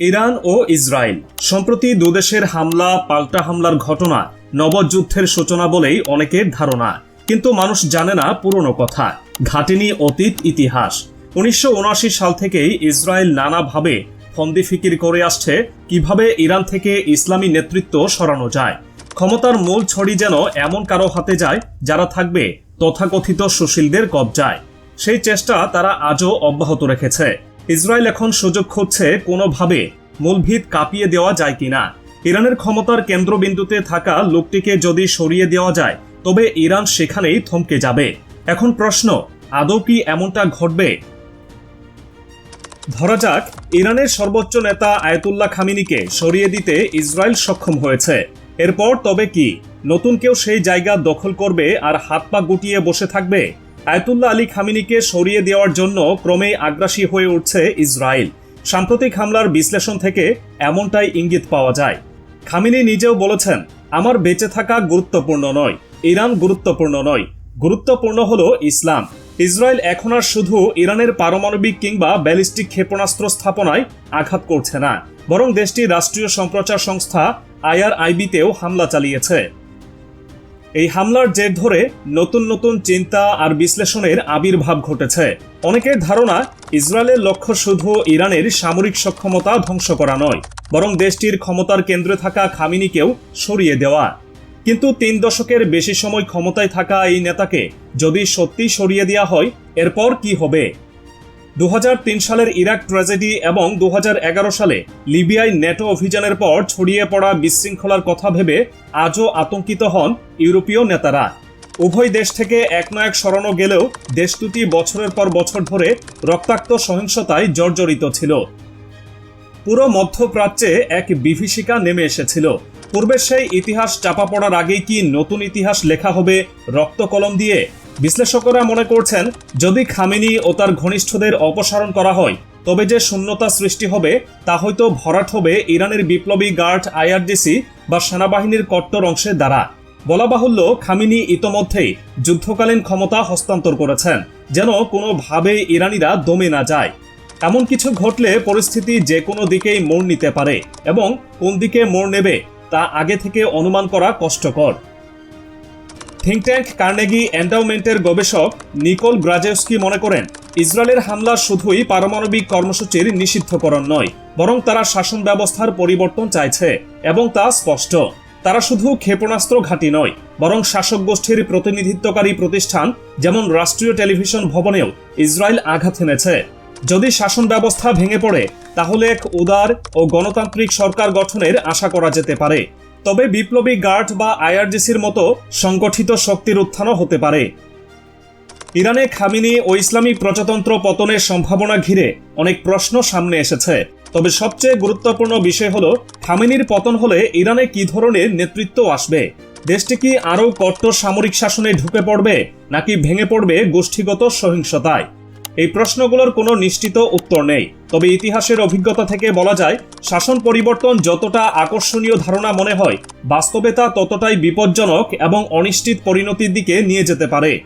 Iran ও Israel. সম্প্রতি দুদেশের হামলা, পাল্টা হামলার ঘটনা, নবযুদ্ধের সূচনা বলেই অনেকের ধারণা। কিন্তু মানুষ জানে না পুরনো কথা। ঘাটেনি অতীত ইতিহাস। উনিশশো উনআশি সাল থেকেই ইসরায়েল নানাভাবে ফন্দি ফিকির করে আসছে, কীভাবে ইরান থেকে ইসলামী নেতৃত্ব সরানো যায়। ক্ষমতার মূল ছড়ি যেন এমন কারও হাতে যায়, যারা থাকবে তথাকথিত সুশীলদের কবজায়। সেই চেষ্টা তারা আজও অব্যাহত রেখেছে। ইসরায়েল এখন সুযোগ খুঁজছে কোনোভাবে মূলভিত কাঁপিয়ে দেওয়া যায় কিনা। ইরানের ক্ষমতার কেন্দ্রবিন্দুতে থাকা লোকটিকে যদি সরিয়ে দেওয়া যায়, তবে ইরান সেখানেই থমকে যাবে। এখন প্রশ্ন, আদৌ কি এমনটা ঘটবে? ধরা যাক, ইরানের সর্বোচ্চ নেতা আয়তুল্লাহ খামিনিকে সরিয়ে দিতে ইসরায়েল সক্ষম হয়েছে। এরপর তবে কি? নতুন কেউ সেই জায়গা দখল করবে আর হাত পা গুটিয়ে বসে থাকবে? আয়াতুল্লাহ আলী খামিনিকে সরিয়ে দেওয়ার জন্য ক্রমেই আগ্রাসী হয়ে উঠছে ইসরায়েল। সাম্প্রতিক হামলার বিশ্লেষণ থেকে এমনটাই ইঙ্গিত পাওয়া যায়। খামিনি নিজেও বলেছেন, আমার বেঁচে থাকা গুরুত্বপূর্ণ নয়, ইরান গুরুত্বপূর্ণ নয়। গুরুত্বপূর্ণ হল ইসলাম। ইসরায়েল এখন আর শুধু ইরানের পারমাণবিক কিংবা ব্যালিস্টিক ক্ষেপণাস্ত্র স্থাপনায় আঘাত করছে না, বরং দেশটির রাষ্ট্রীয় সম্প্রচার সংস্থা আইআরআইবিতেও হামলা চালিয়েছে। এই হামলার জের ধরে নতুন নতুন চিন্তা আর বিশ্লেষণের আবির্ভাব ঘটেছে। অনেকের ধারণা, ইসরায়েলের লক্ষ্য শুধু ইরানের সামরিক সক্ষমতা ধ্বংস করা নয়, বরং দেশটির ক্ষমতার কেন্দ্রে থাকা খামিনিকেও সরিয়ে দেওয়া। কিন্তু তিন দশকের বেশি সময় ক্ষমতায় থাকা এই নেতাকে যদি সত্যি সরিয়ে দেওয়া হয়, এরপর কি হবে? দু হাজার তিন সালের ইরাক ট্র্যাজেডি এবং দু হাজার এগারো সালে লিবিয়ায় নেটো অভিযানের পর ছড়িয়ে পড়া বিশৃঙ্খলার কথা ভেবে আজও আতঙ্কিত হন ইউরোপীয় নেতারা। উভয় দেশ থেকে এক না এক সরানো গেলেও দেশ দুটি বছরের পর বছর ধরে রক্তাক্ত সহিংসতায় জর্জরিত ছিল। পুরো মধ্যপ্রাচ্যে এক বিভীষিকা নেমে এসেছিল। পূর্বের সেই ইতিহাস চাপা পড়ার আগেই কি নতুন ইতিহাস লেখা হবে রক্তকলম দিয়ে? বিশ্লেষকরা মনে করছেন, যদি খামেনি ও তার ঘনিষ্ঠদের অপসারণ করা হয়, তবে যে শূন্যতা সৃষ্টি হবে, তা হয়তো ভরাট হবে ইরানের বিপ্লবী গার্ড আইআরডিসি বা সেনাবাহিনীর কট্টর অংশের দ্বারা। বলা বাহুল্য, খামিনি ইতোমধ্যেই যুদ্ধকালীন ক্ষমতা হস্তান্তর করেছেন, যেন কোনোভাবে ইরানিরা দমে না যায়। এমন কিছু ঘটলে পরিস্থিতি যে কোনো দিকেই মোড় নিতে পারে, এবং কোন দিকে মোড় নেবে, তা আগে থেকে অনুমান করা কষ্টকর। থিঙ্ক ট্যাঙ্ক কার্নেগি এন্ডাউমেন্টের গবেষক নিকোল গ্রাজেস্কি মনে করেন, ইসরায়েলের হামলা শুধুই পারমাণবিক কর্মসূচির নিষিদ্ধকরণ নয়, বরং তারা শাসন ব্যবস্থার পরিবর্তন চাইছে এবং তা স্পষ্ট। তারা শুধু ক্ষেপণাস্ত্র ঘাঁটি নয়, বরং শাসক গোষ্ঠীর প্রতিনিধিত্বকারী প্রতিষ্ঠান যেমন রাষ্ট্রীয় টেলিভিশন ভবনেও ইসরায়েল আঘাত এনেছে যদি শাসন ব্যবস্থা ভেঙে পড়ে, তাহলে এক উদার ও গণতান্ত্রিক সরকার গঠনের আশা করা যেতে পারে। তবে বিপ্লবী গার্ড বা আইআরজিসির মতো সংগঠিত শক্তির উত্থানও হতে পারে। ইরানে খামিনি ও ইসলামী প্রজাতন্ত্র পতনের সম্ভাবনা ঘিরে অনেক প্রশ্ন সামনে এসেছে। তবে সবচেয়ে গুরুত্বপূর্ণ বিষয় হল, খামিনির পতন হলে ইরানে কি ধরনের নেতৃত্ব আসবে? দেশটি কি আরও কট্টর সামরিক শাসনে ঢুকে পড়বে, নাকি ভেঙে পড়বে গোষ্ঠীগত সহিংসতায়? এই প্রশ্নগুলোর কোনো নিশ্চিত উত্তর নেই। তবে ইতিহাসের অভিজ্ঞতা থেকে বলা যায়, শাসন পরিবর্তন যতটা আকর্ষণীয় ধারণা মনে হয়, বাস্তবে তা ততটাই বিপজ্জনক এবং অনিশ্চিত পরিণতির দিকে নিয়ে যেতে পারে।